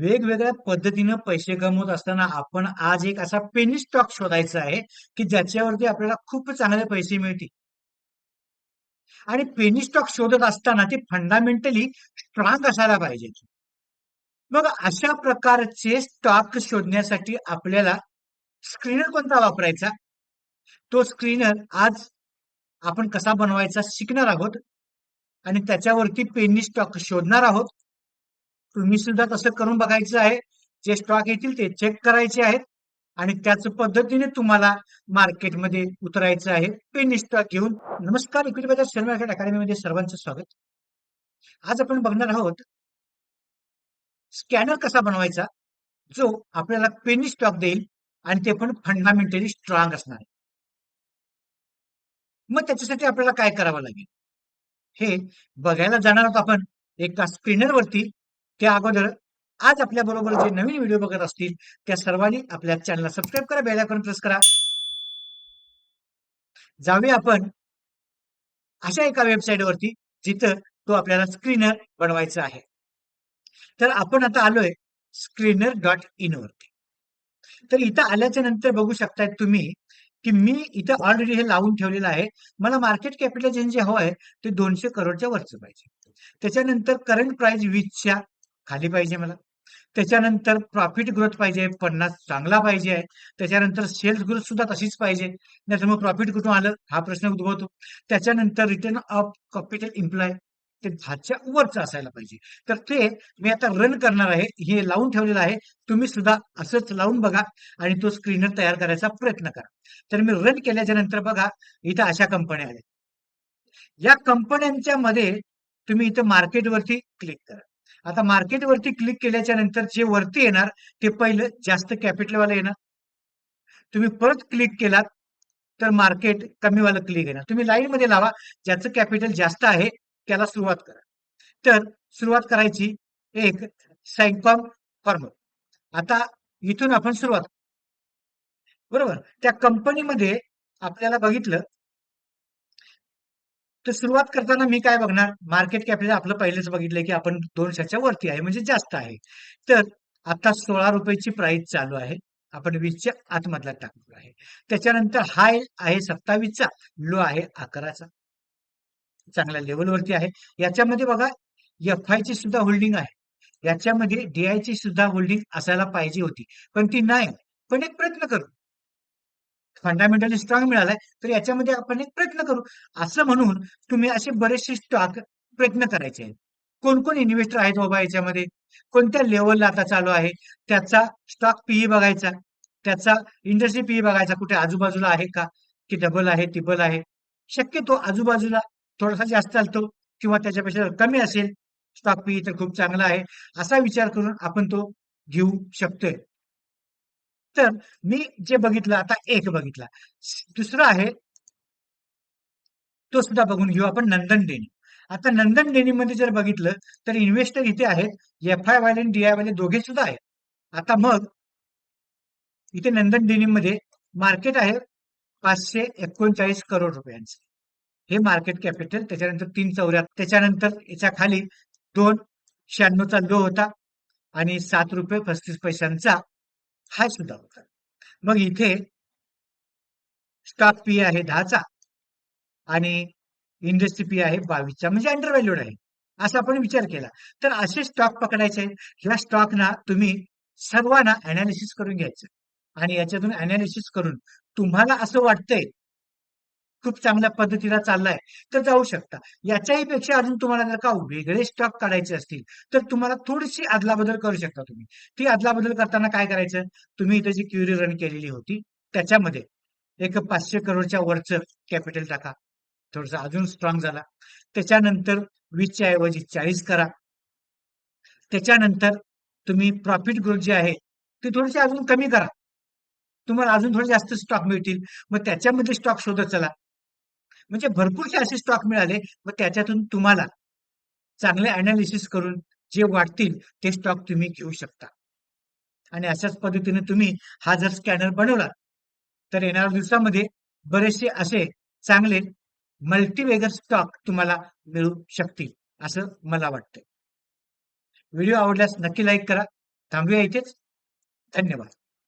वेगवेगळ्या पद्धतीनं पैसे कमवत असताना आपण आज एक असा पेनी स्टॉक शोधायचा आहे, की ज्याच्यावरती आपल्याला खूप चांगले पैसे मिळतील. आणि पेनी स्टॉक शोधत असताना ते फंडामेंटली स्ट्रॉंग असायला पाहिजे. मग अशा प्रकारचे स्टॉक शोधण्यासाठी आपल्याला स्क्रीनर कोणता वापरायचा? तो स्क्रीनर आज आपण कसा बनवायचा शिकणार आहोत आणि त्याच्यावरती पेनी स्टॉक शोधणार आहोत. तुम्ही सुद्धा तसं करून बघायचं आहे. जे स्टॉक येतील ते चेक करायचे आहेत आणि त्याच पद्धतीने तुम्हाला मार्केटमध्ये उतरायचं आहे पेनी स्टॉक घेऊन. नमस्कार इक्विटी बाजार शेअर मार्केट अकॅडमीमध्ये सर्वांचं स्वागत. आज आपण बघणार आहोत स्कॅनर कसा बनवायचा, जो आपल्याला पेनी स्टॉक देईल आणि ते पण फंडामेंटली स्ट्रॉंग असणार आहे. मग त्याच्यासाठी आपल्याला काय करावं लागेल? हे बघायला जाणार आहोत आपण एका स्क्रीनरवरती. त्या अगोदर आज आपल्या बरोबर जे नवीन व्हिडिओ बघत असतील, त्या सर्वांनी आपल्या चॅनलला सबस्क्राईब करा, बेल आयकॉन प्रेस करा. जाऊया आपण अशा एका वेबसाईटवरती जिथं तो आपल्याला स्क्रीनर बनवायचा आहे. तर आपण आता आलोय स्क्रिनर डॉट इन वरती. तर इथं आल्याच्यानंतर बघू शकताय तुम्ही, की मी इथं ऑलरेडी हे लावून ठेवलेलं आहे. मला मार्केट कॅपिटलायझेशन जे हवं आहे ते दोनशे करोडच्या वरचं पाहिजे. त्याच्यानंतर करंट प्राइस 20च्या खाली पाहिजे मला. त्याच्यानंतर प्रॉफिट ग्रोथ पाहिजे 50 चांगला पाहिजे आहे. त्याच्यानंतर सेल्स ग्रोथ सुद्धा तशीच पाहिजे. नाहीतर मग प्रॉफिट कुठून आलं? हा प्रश्न उद्भवतो. त्याच्यानंतर रिटर्न ऑफ कॅपिटल एम्प्लॉय ते 10च्या वरचं असायला पाहिजे. तर ते मी आता रन करणार आहे. हे लावून ठेवलेलं आहे. तुम्ही सुद्धा असंच लावून बघा आणि तो स्क्रीनर तयार करायचा प्रयत्न करा. तर मी रन केल्याच्यानंतर बघा इथं अशा कंपन्या आल्या. या कंपन्यांच्या मध्ये तुम्ही इथं मार्केटवरती क्लिक करा. आता मार्केटवरती क्लिक केल्याच्यानंतर जे वरती येणार ते पहिलं जास्त कॅपिटलवालं येणार. तुम्ही परत क्लिक केलात तर मार्केट कमीवालं क्लिक येणार. तुम्ही लाईनमध्ये लावा. ज्याचं कॅपिटल जास्त आहे त्याला सुरुवात करा. तर सुरुवात करायची एक सायकॉम फॉर्म आता इथून आपण सुरुवात बरोबर. त्या कंपनीमध्ये आपल्याला बघितलं तर सुरुवात करताना मी काय बघणार? मार्केट कॅपिटल आपलं पहिलेच बघितलंय, की आपण 200च्या वरती आहे म्हणजे जास्त आहे. तर आता ₹16 ची प्राइस चालू आहे. आपण 20च्या आतमधला टाकलेला आहे. त्याच्यानंतर हाय आहे 27चा, लो आहे 11चा. चांगल्या लेवलवरती आहे. याच्यामध्ये बघा एफ-आयची सुद्धा होल्डिंग आहे. याच्यामध्ये डीआयची सुद्धा होल्डिंग असायला पाहिजे होती. पण ती नाही. पण एक प्रयत्न करू. फंडामेंटली स्ट्रॉंग मिळालाय, तर याच्यामध्ये आपण एक प्रयत्न करू. असं म्हणून तुम्ही असे बरेचसे स्टॉक प्रयत्न करायचे आहेत. कोण-कोण इन्व्हेस्टर आहेत बाबा याच्यामध्ये? कोणत्या लेवलला आता चालू आहे? त्याचा स्टॉक पी बघायचा. त्याचा इंडस्ट्री पी बघायचा. कुठे आजूबाजूला आहे का? की डबल आहे, टिबल आहे. शक्यतो आजूबाजूला थोडासा जास्त चालतो किंवा त्याच्यापेक्षा कमी असेल स्टॉक पीई तर खूप चांगला आहे. असा विचार करून आपण तो घेऊ शकतोय. तर मी जे बघितलं आता एक बघितला. दुसरं आहे तो सुद्धा बघून घेऊ आपण नंदन डेनी. आता नंदन डेनीमध्ये जर बघितलं तर इन्व्हेस्टर इथे आहेत. एफ-आय वाले आणि डी-आय वाले दोघे सुद्धा आहेत. आता मग इथे नंदन डेनीमध्ये मार्केट आहे ₹539 करोड रुपयांचं. हे मार्केट कॅपिटल त्याच्यानंतर 374 त्याच्यानंतर याच्या खाली दोन शहाण्णवचा लो होता आणि सात रुपये पस्तीस पैशांचा हाय सुद्धा होता. मग इथे स्टॉक पी आहे दहाचा आणि इंडस्ट्री पी आहे बावीसचा म्हणजे अंडर व्हॅल्यूड आहे. असा आपण विचार केला. तर असे स्टॉक पकडायचे ह्या स्टॉकना तुम्ही सर्वांना एनालिसिस करून घ्यायचं आणि याच्यातून अनालिसिस करून तुम्हाला असं वाटतंय खूप चांगल्या पद्धतीला चाललाय तर जाऊ शकता. याच्याही पेक्षा अजून तुम्हाला जर का वेगळे स्टॉक काढायचे असतील, तर तुम्हाला थोडीशी अदलाबदल करू शकता तुम्ही. ती अदलाबदल करताना काय करायचं? तुम्ही इथे जी क्युरी रन केलेली होती त्याच्यामध्ये एक पाचशे करोडच्या वरचं कॅपिटल टाका. थोडंसं अजून स्ट्रॉंग झाला. त्याच्यानंतर 20च्या ऐवजी 40 करा. त्याच्यानंतर तुम्ही प्रॉफिट ग्रोथ जे आहे ते थोडेसे अजून कमी करा. तुम्हाला अजून थोडे जास्त स्टॉक मिळतील. मग त्याच्यामध्ये स्टॉक शोधत चला. म्हणजे भरपूरसे असे स्टॉक मिळाले. व त्याच्यातून तुम्हाला चांगले अनालिसिस करून जे वाटतील ते स्टॉक तुम्ही घेऊ शकता. आणि अशाच पद्धतीने तुम्ही हा जर स्कॅनर बनवला तर येणाऱ्या दिवसामध्ये बरेचसे असे चांगले मल्टीवेगर स्टॉक तुम्हाला मिळू शकतील, असं मला वाटतंय. व्हिडिओ आवडल्यास नक्की लाईक करा. थांबूया इथेच धन्यवाद